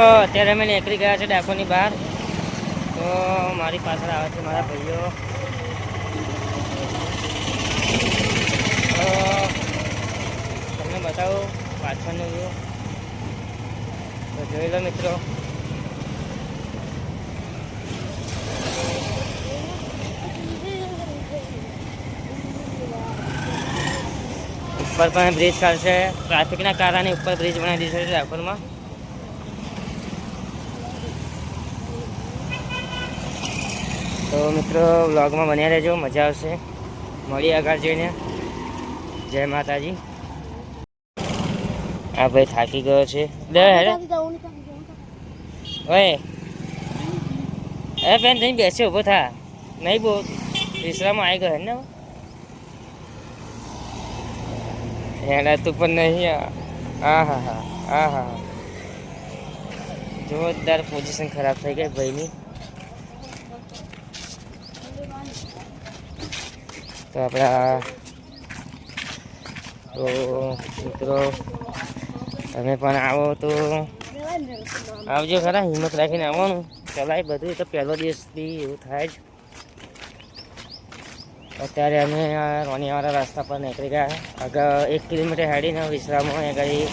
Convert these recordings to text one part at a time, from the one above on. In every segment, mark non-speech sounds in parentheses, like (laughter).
અત્યારે અમે નીકળી ગયા છે ડાકોની બહાર. તો મારી પાછળ આવે છે મારા ભાઈઓ. તમને બતાવું પાછળનું વ્યૂ તો જોઈ લો મિત્રો. ઉપર પણ બ્રિજ કાઢશે ટ્રાફિકના કારણે ઉપર બ્રિજ બનાવી દીધો છે ડાકોરમાં. તો મિત્રો વ્લોગમાં બન્યા રહેજો. મજા આવશે. મળીએ આગળ જોઈને. જય માતાજી. આ ભાઈ થાકી ગયો છે. ઓય. અરે બેન તમે બેસે ઊભો થા. નહીં બહુ વિશ્રામ આવી ગયો ને એના તું પણ નહીં આ. હા હા. હા હા. જોરદાર પોઝિશન ખરાબ થઈ ગઈ ભાઈની. તો આપણા તો મિત્રો તમે પણ આવો તો આવજો ખરા હિંમત રાખીને આવવાનું. ચલાય બધું તો પહેલો દિવસથી એવું થાય જ. અત્યારે અમે આ રોનિયાવાળા રસ્તા પર નીકળી ગયા. આગળ એક કિલોમીટર હેડીને વિશ્રામો એ ઘડી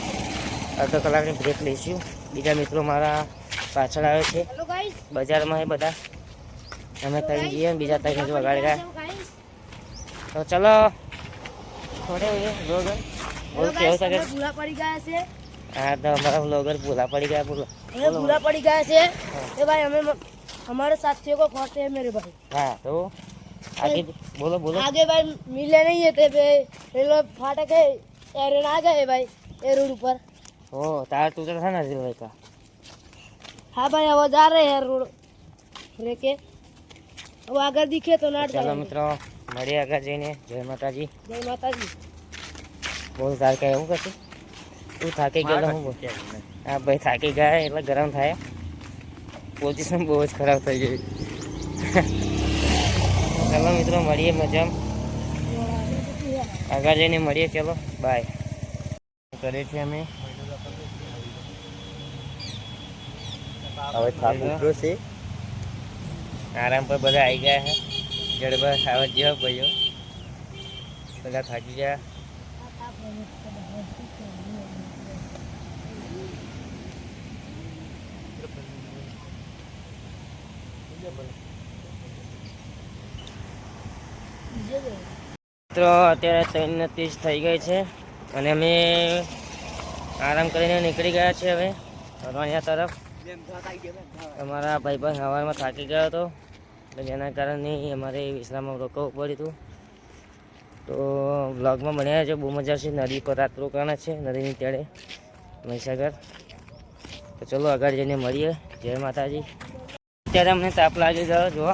અડધો કલાકની બ્રેક લઈશું. બીજા મિત્રો મારા પાછળ આવે છે. બજારમાં એ બધા. અમે ત્યાં જઈએ બીજા ત્રણ વગાડી વગાડી तो चलो। थोड़े हुए हो सके से हाँ, तो हमारा ब्लॉगर ये से भाई हमें हमारे साथियों को खोजते हैं मेरे भाई। हाँ, तो आगे बोलो बोलो। आगे भाई मिले नहीं है थे। रेलवे फाटक है एरन आ गए भाई ये रोड ऊपर। ओ तार टूटा था ना रेलवे का हाँ भाई वो जा रहे हैं रोड लेके। હવે આગળ દીખે તો ના ચાલો મિત્રો મળીએ આગળ જઈને જય માતાજી જય માતાજી બોલ તાર કે એવું કશું તું થાકી ગયેલો હું હા ભાઈ થાકી ગયા એટલે ગરમ થાય પોઝિશન બહુ જ ખરાબ થઈ ગઈ ચાલો મિત્રો મળીએ મજામાં આગળ જઈને મળીએ ચલો બાય કરીએ છીએ અમે હવે થાક ઉતરો છે આરામ પર બધા આવી ગયા છે જડબા ખાવા જેવા ભાઈઓ. બધા થાકી ગયા. મિત્રો, અત્યારે ત્રણ ત્રીસ થઈ ગઈ છે અને અમે આરામ કરીને નીકળી ગયા છે હવે રણિયા તરફ. અમારા ભાઈબંધ હવામાં થાકી ગયો હતો એટલે જેના કારણે અમારે વિશ્રામમાં રોકવું પડ્યું હતું. તો બ્લોગમાં બન્યા છે બહુ મજા છે નદી પર રાત રોકાણા છે નદીની તેડે મહીસાગર. તો ચલો આગળ જઈને મળીએ. જય માતાજી. અત્યારે અમને તાપ લાગી ગયો જુઓ.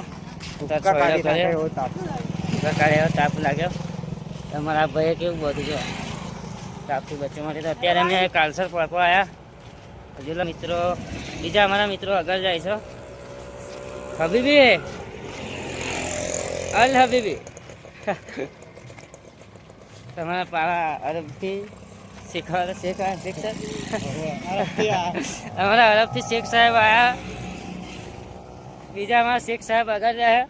તાપ. કાઢ્યો તાપ લાગ્યો. તમારા ભાઈએ કેવું બધું છે તાપથી બચવા માટે તો અત્યારે અમે કાલસર પડવા આવ્યા હજુ મિત્રો બીજા અમારા મિત્રો આગળ જાય છો. હબીબી! અલ હબીબી! તમારા પારા અરબથી શીખવા શીખવા શીખ અમારા અરબથી શેખ સાહેબ આવ્યા બીજા અમારા શેખ સાહેબ આગળ જાય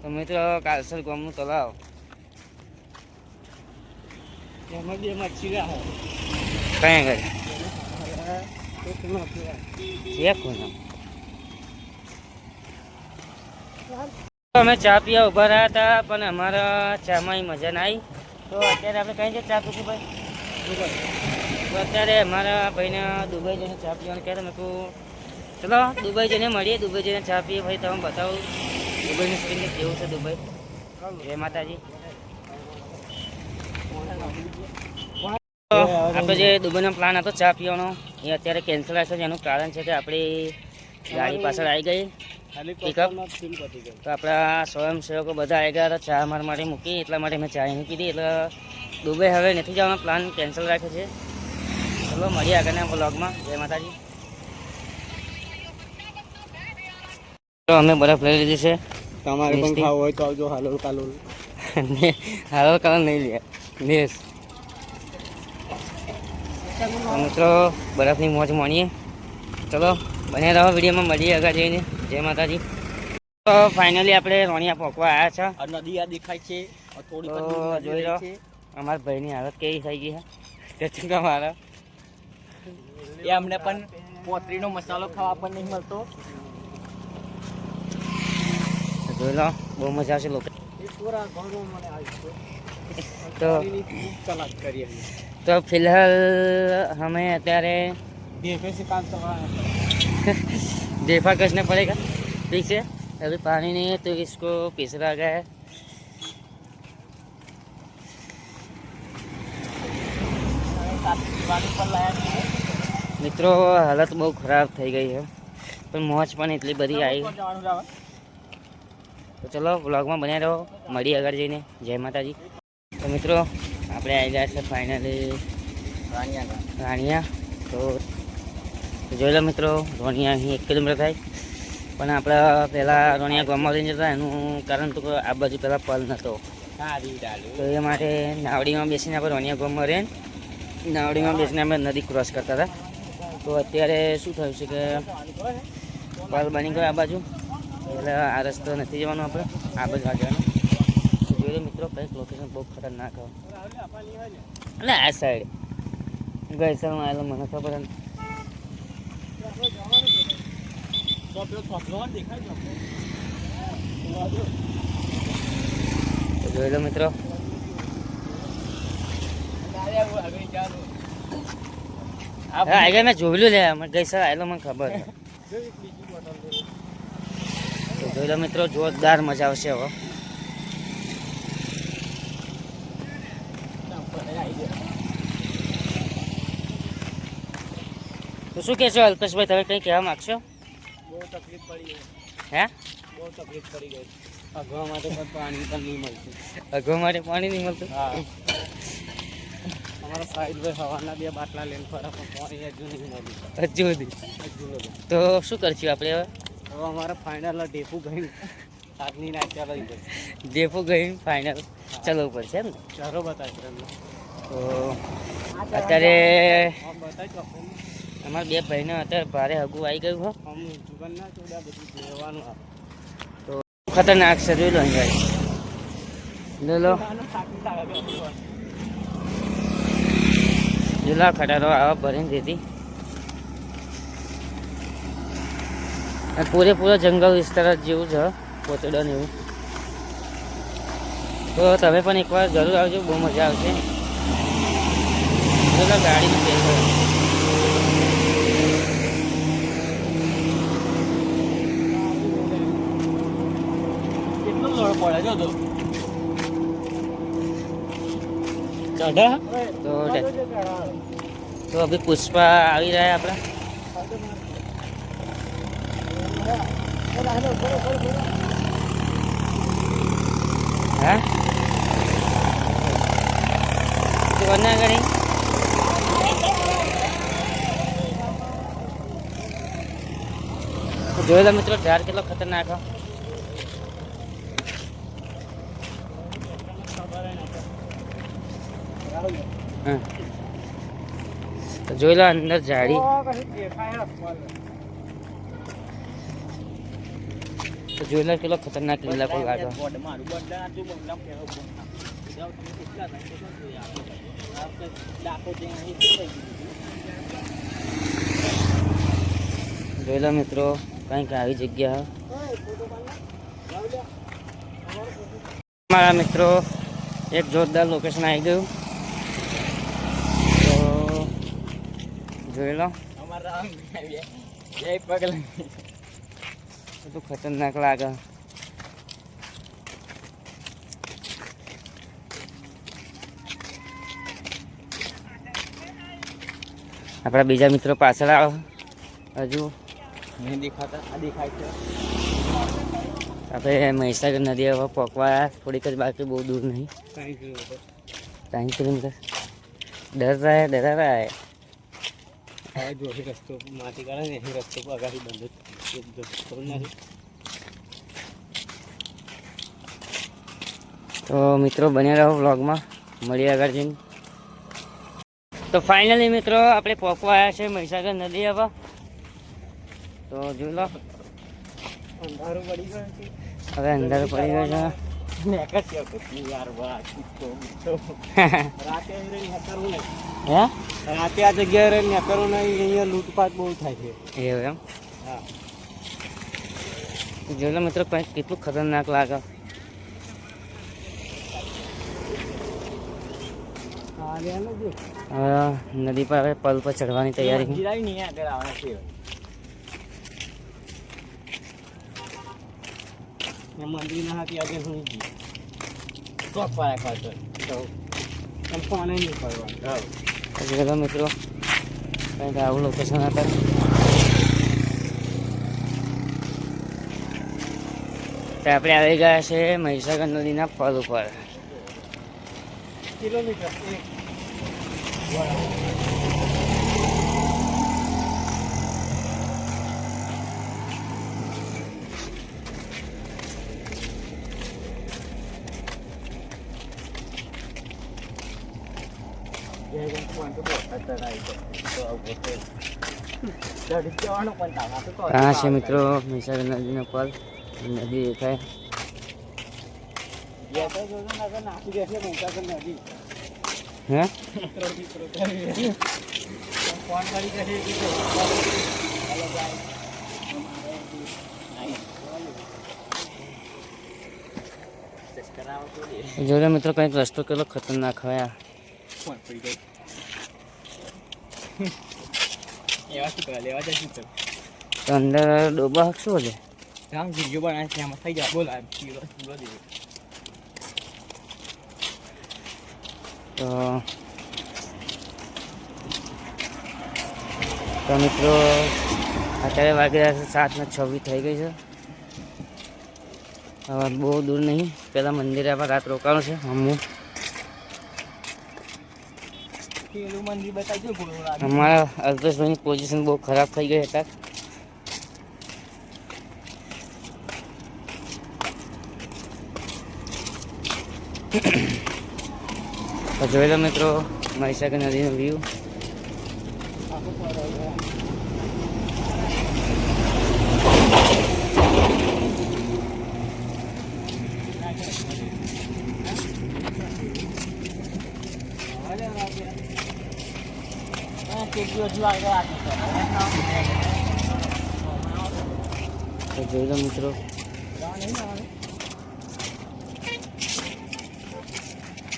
તો મિત્રો કાલસર ગામનું તલાવ એમાં બે મચ્છી કઈ આગળ અમે ચા પીવા ઊભા રહ્યા હતા, પણ અમારા ચામાં મજા ના આવી તો અત્યારે આપણે કઈ છે ચા પીશું ભાઈ? અત્યારે અમારા ભાઈને દુબઈ જઈને ચા પીવાનું કહેતા, મેં ચલો, દુબઈ જઈને મળીએ, દુબઈ જઈને ચા પીએ, ભાઈ, તમે બતાવો, દુબઈનું સ્ક્રીન કેવું છે દુબઈ? જય માતાજી. આપણે જે દુબઈનો પ્લાન હતો ચા પીવાનો એ અત્યારે કેન્સલ છે. એનું કારણ છે કે આપણી ગાડી પાછળ આવી ગઈ. પિકઅપ તો આપણા સ્વયંસેવકો બધા આવી ગયા હતા. ચા અમારા માટે મૂકી એટલા માટે મેં ચા નહીં કીધી એટલે દુબઈ હવે નથી જવાનો પ્લાન કેન્સલ રાખ્યો છે. ચલો મળીએ આગળના બ્લોગમાં જય માતાજી. તો અમે બરફ લઈ લીધી છે. તમારે પણ. ખાવું હોય તો આવજો હાલોલ કાલોલ (laughs) હાલો કાલોલ નહીં લે. નેસ મિત્રો બરફની મોજ માણીએ. ચલો બને રહો વિડીયોમાં મળીએ આગળ જઈને. જય માતાજી. તો ફાઇનલી આપણે રોણિયા પહોંચવા આવ્યા છે. નદી આ દેખાય છે. થોડી જોઈ લો. અમારા ભાઈની હાલત કેવી થઈ ગઈ છે. તે મારા એ અમને પણ પોતરીનો મસાલો ખાવા પણ નહીં મળતો. જોઈ લો બહુ મજા આવશે લોકો. એ પૂરા ઘણું મને આવ્યું તો કલાક કરીએ તો ફિલહાલ અમે અત્યારે દેખે છે કામ કરવાના देखा कसने पड़ेगा ठीक है अभी पानी नहीं है तो इसको पिसरा गया है મિત્રો હાલત બહુ ખરાબ થઈ ગઈ છે પણ મોજ પણ એટલી બધી આવી તો ચલો વ્લોગમાં બન્યા રહો મળી આગળ જઈને જય માતાજી તો મિત્રો આપણે આવી ગયા છે ફાઇનલી રાણિયા તો તો જોઈ લો મિત્રો રોણિયા અહીં એક કિલોમીટર થાય. પણ આપણે પહેલાં રોણિયા ગામમાં લઈને જતા એનું કારણ તો આ બાજુ પહેલાં પલ નહોતો તો એ માટે નાવડીમાં બેસીને આપણે રોણિયા ગામમાં રહીને નાવડીમાં બેસીને અમે નદી ક્રોસ કરતા હતા. તો અત્યારે શું થયું છે કે પલ બની ગયો આ બાજુ. એટલે આ રસ્તો નથી જવાનો આપણે આ બાજુ આ જવાનું તો જોઈ લો મિત્રો, કંઈક લોકેશન બહુ ખતરનાક હોય. એટલે આ સાઈડ ગઈ સર આવેલો, મને ખબર જોઈ લો મિત્રો. આગળ મેં જોયેલું લે મને ગઈ સર આવેલો, મને ખબર જોઈ લો મિત્રો, જોરદાર મજા આવશે હવે તો શું કહેશો અલ્પેશભાઈ તમે કંઈ કહેવા માગશો? બહુ તકલીફ પડી હે? બહુ તકલીફ પડી ગઈ. અગવા માટે પણ પાણી પણ નહીં મળતું. અગવા માટે પાણી નહીં મળતું? હા. અમારા સાઈડ હવાના બે બાટલા લઈને ફરા પણ પાણી હજુ નહીં મળ્યું. હજુ સુધી તો શું કરશું આપણે હવે? હવે અમારા ફાઇનલ ડેપુ ગઈ આજની ના ચાલો ડેપુ ગઈ. ફાઇનલ ચલવું પડશે એમ ને? ચાલો બતાવી તો અત્યારે અમારા બે ભાઈને અત્યારે ભારે હગું આવી ગયું હો. આવે. ખતરનાક છે જોઈ લો લો લો. જુલા ખટારો આવા ભરીને દીધી પૂરેપૂરો જંગલ વિસ્તાર જેવું છે પોતડો ને એવું. તો તમે પણ એકવાર જરૂર આવજો બહુ મજા આવશે. ગાડીનું બેસો કેટલો લોડ પડે જો તો ચઢા તો તો અભી પુષ્પા આવી રહ્યા આપણા હા તું કોના કરી જોઈ લો મિત્રો ઝાડ કેટલો ખતરનાક હો. તો જોઈ લો અંદર જાડી. તો જોઈ લો કેટલો ખતરનાક લીલા કોઈ લાગે જોઈ લો મિત્રો કંઈક આવી જગ્યા. મારા મિત્રો એક જોરદાર લોકેશન આવી ગયું તો જોઈ લો. બધું ખતરનાક લાગે. આપણા બીજા મિત્રો પાછળ આવો. હજુ. નહીં દેખાતા. આ દેખાય છે. આપણે મહીસાગર નદી હવે પહોંચવા થોડીક જ બાકી બહુ દૂર નહીં. ત્રણ કિલોમીટર. ત્રણ કિલોમીટર. ડર રહે ડરા રહે હવે જો એ રસ્તો માટી કાઢે ને એ રસ્તો અગાડી બંધ જ ખબર નથી તો મિત્રો બન્યા રહો વ્લોગમાં. મળીએ આગળ જઈને. તો ફાઇનલી મિત્રો આપણે પોકવા આવ્યા છે મહીસાગર નદી હવે તો જોઈ લો. અંધારું પડી ગયું હવે અંધારું પડી ગયો છે. (laughs) રાતે આ જગ્યાએ રહીને કરવું નહીં અહીંયા લૂંટપાટ બહુ થાય છે. એવું એમ? હા. તો જોઈ લો મિત્રો કેટલું ખતરનાક લાગે. નદી પર હવે પલ પર ચડવાની તૈયારી ગિરાવી નહીં આગળ આવવાના છે એ મંદિરના હાથી આજે હું ચોક પાયા ખાતો. તો ફોન નહીં તો મિત્રો કંઈક આવું લોકેશન હતા. તો આપણે આવી ગયા છે મહીસાગર નદીના પલ ઉપર. કિલોમીટર એક છે મિત્રો મહીસાગર નદીનો પલ, નદી દેખાય જોડે મિત્રો, કંઈક રસ્તો કેટલો ખતરનાક હોય. એવા શું કરે? લેવા જશું તો તો અંદર ડોબા શું છે? રામ જીજો બનાવે છે એમાં થઈ જાય. બોલ આ કિલો કિલો દીધું તો તો મિત્રો અત્યારે વાગી રહ્યા છે સાત ને છવ્વીસ થઈ ગઈ છે. હવે બહુ દૂર નહીં. પેલા મંદિરે આપણે રાત રોકાણું છે. હમું પેલું મંદિર બતાવજો ગોળો લાગે અમારા અલ્પેશભાઈની પોઝિશન બહુ ખરાબ થઈ ગઈ હતા (coughs) તો જોઈ લો મિત્રો મહીસાગર નદીનો વ્યૂ તો જોઈ લો મિત્રો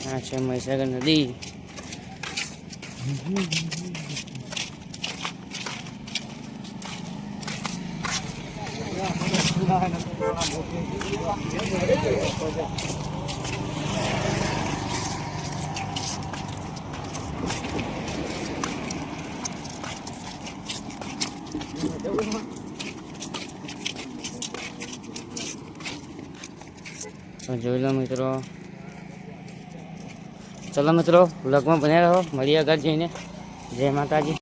આ છે મહીસાગર નદી. તો જોઈ લો મિત્રો. ચલો મિત્રો વ્લોગમાં બન્યા રહો. મળીએ આગળ જઈને. જય માતાજી.